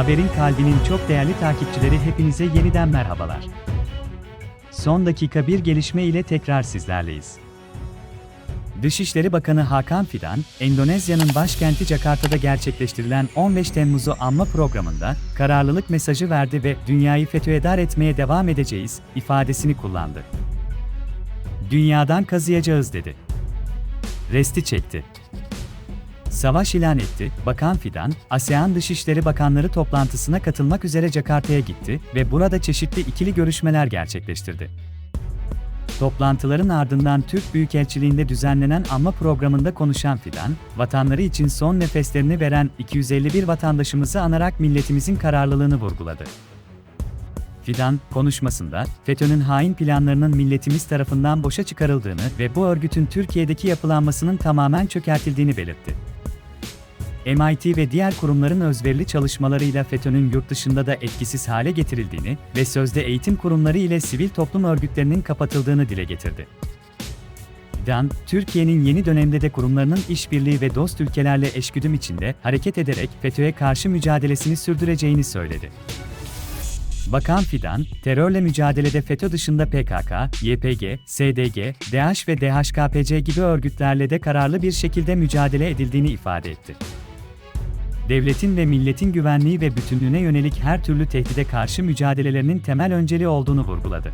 Haberin kalbinin çok değerli takipçileri hepinize yeniden merhabalar. Son dakika bir gelişme ile tekrar sizlerleyiz. Dışişleri Bakanı Hakan Fidan, Endonezya'nın başkenti Jakarta'da gerçekleştirilen 15 Temmuz'u anma programında kararlılık mesajı verdi ve dünyayı FETÖ'ye etmeye devam edeceğiz ifadesini kullandı. Dünyadan kazıyacağız dedi. Resti çekti. Savaş ilan etti. Bakan Fidan, ASEAN Dışişleri Bakanları toplantısına katılmak üzere Jakarta'ya gitti ve burada çeşitli ikili görüşmeler gerçekleştirdi. Toplantıların ardından Türk Büyükelçiliğinde düzenlenen anma programında konuşan Fidan, vatanları için son nefeslerini veren 251 vatandaşımızı anarak milletimizin kararlılığını vurguladı. Fidan, konuşmasında, FETÖ'nün hain planlarının milletimiz tarafından boşa çıkarıldığını ve bu örgütün Türkiye'deki yapılanmasının tamamen çökertildiğini belirtti. MIT ve diğer kurumların özverili çalışmalarıyla FETÖ'nün yurt dışında da etkisiz hale getirildiğini ve sözde eğitim kurumları ile sivil toplum örgütlerinin kapatıldığını dile getirdi. Dan, Türkiye'nin yeni dönemde de kurumlarının işbirliği ve dost ülkelerle eşgüdüm içinde hareket ederek FETÖ'ye karşı mücadelesini sürdüreceğini söyledi. Bakan Fidan, terörle mücadelede FETÖ dışında PKK, YPG, SDG, DH ve DHKPC gibi örgütlerle de kararlı bir şekilde mücadele edildiğini ifade etti. Devletin ve milletin güvenliği ve bütünlüğüne yönelik her türlü tehdide karşı mücadelelerinin temel önceliği olduğunu vurguladı.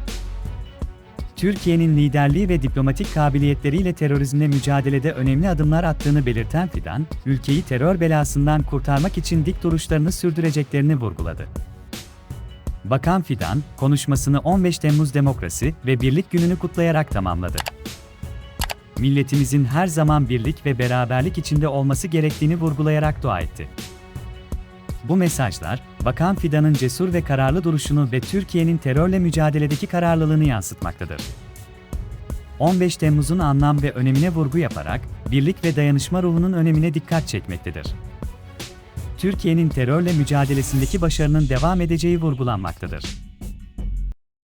Türkiye'nin liderliği ve diplomatik kabiliyetleriyle terörizmle mücadelede önemli adımlar attığını belirten Fidan, ülkeyi terör belasından kurtarmak için dik duruşlarını sürdüreceklerini vurguladı. Bakan Fidan, konuşmasını 15 Temmuz Demokrasi ve Birlik Günü'nü kutlayarak tamamladı. Milletimizin her zaman birlik ve beraberlik içinde olması gerektiğini vurgulayarak dua etti. Bu mesajlar, Bakan Fidan'ın cesur ve kararlı duruşunu ve Türkiye'nin terörle mücadeledeki kararlılığını yansıtmaktadır. 15 Temmuz'un anlam ve önemine vurgu yaparak, birlik ve dayanışma ruhunun önemine dikkat çekmektedir. Türkiye'nin terörle mücadelesindeki başarının devam edeceği vurgulanmaktadır.